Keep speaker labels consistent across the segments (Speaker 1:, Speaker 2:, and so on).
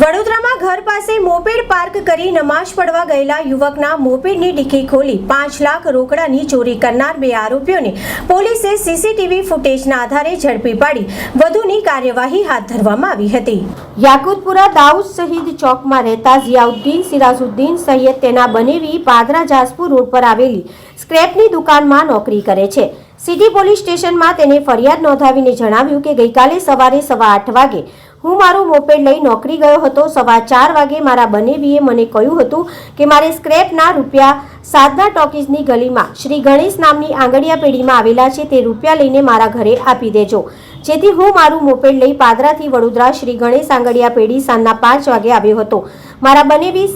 Speaker 1: વડોદરામાં ઘર પાસે મોપેડ પાર્ક કરી નમાઝ પડવા ગયેલા યુવકના મોપેડની ડિક્કી ખોલી. પાંચ લાખ રોકડાની ચોરી કરનાર બે આરોપીઓને પોલીસે સીસીટીવી ફૂટેજના આધારે ઝડપી પાડી. વધુની કાર્યવાહી હાથ ધરવામાં આવી હતી. યાકુતપુરા દાઉદ શહીદ ચોકમાં રહેતા ઝિયાઉદ્દીન સિરાજુદ્દીન સૈયદ તેના બનેવી પાદરા જાસપુર રોડ પર આવેલી સ્ક્રેપની દુકાનમાં નોકરી કરે છે. સિટી પોલીસ સ્ટેશનમાં તેને ફરિયાદ નોંધાવીને જણાવ્યું કે ગઈકાલે સવારે સવા આઠ વાગે હું મારું મોપેડ લઈ નોકરી ગયો હતો. સવા ચાર વાગે મારા બનેવીએ મને કહ્યું હતું કે મારે સ્ક્રેપના રૂપિયા સાધના ટોકીઝની ગલીમાં શ્રી ગણેશ નામની આંગડિયા પેઢીમાં આવેલા છે તે રૂપિયા લઈને મારા ઘરે આપી દેજો. જેથી હું મારું મોપેડ લઈ પાદરાથી વડોદરા શ્રી ગણેશ આંગડિયા પેઢી સાંજના પાંચ વાગે આવ્યો હતો. મારા બનેવી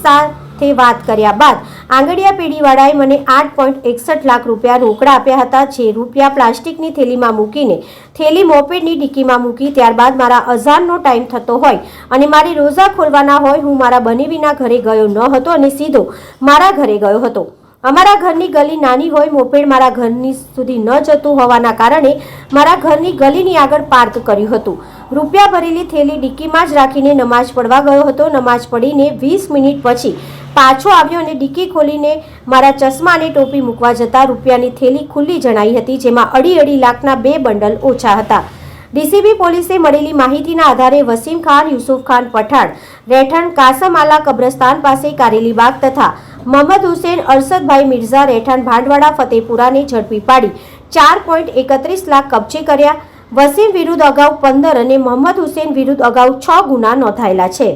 Speaker 1: સાથે વાત કર્યા બાદ આંગડિયા પેઢીવાળાએ મને આઠ પોઈન્ટ એકસઠ લાખ રૂપિયા રોકડા આપ્યા હતા, જે રૂપિયા પ્લાસ્ટિકની થેલીમાં મૂકીને થેલી મોપેડની ડીકીમાં મૂકી ત્યારબાદ મારા અઝાનનો ટાઈમ થતો હોય અને મારી રોઝા ખોલવાના હોય, હું મારા બનેવીના ઘરે ગયો ન હતો અને સીધો મારા ઘરે ગયો હતો. અમારા ઘરની ગલી નાની હોય, મોપેડ મારા ઘરની સુધી ન જતું હોવાના કારણે મારા ઘરની ગલીની આગળ પાર્ક કર્યું હતું. રૂપિયા ભરેલી થેલી ડિક્કીમાં જ રાખીને નમાઝ પડવા ગયો હતો. નમાઝ પડીને વીસ મિનિટ પછી પાછો આવ્યો અને ડિક્કી ખોલીને મારા ચશ્મા અને ટોપી મૂકવા જતાં રૂપિયાની થેલી ખુલ્લી જણાઈ હતી, જેમાં અઢી અઢી લાખના બે બંડલ ઓછા હતા. ડીસીબી પોલીસે મળેલી માહિતીના આધારે વસીમ ખાન, યુસુફ ખાન પઠાણ, રહેઠાણ કાસમાલા કબ્રસ્તાન પાસે કારેલીબાગ તથા મોહમ્મદ હુસેન, અરસદભાઈ મિર્ઝા રહેઠાણ ભાંડવાડા ફતેપુરાને ઝડપી પાડી. ચાર પોઈન્ટ એકત્રીસ લાખ કબજે કર્યા. વસીમ વિરુદ્ધ અગાઉ પંદર અને મોહમ્મદ હુસેન વિરુદ્ધ અગાઉ છ ગુના નોંધાયેલા છે.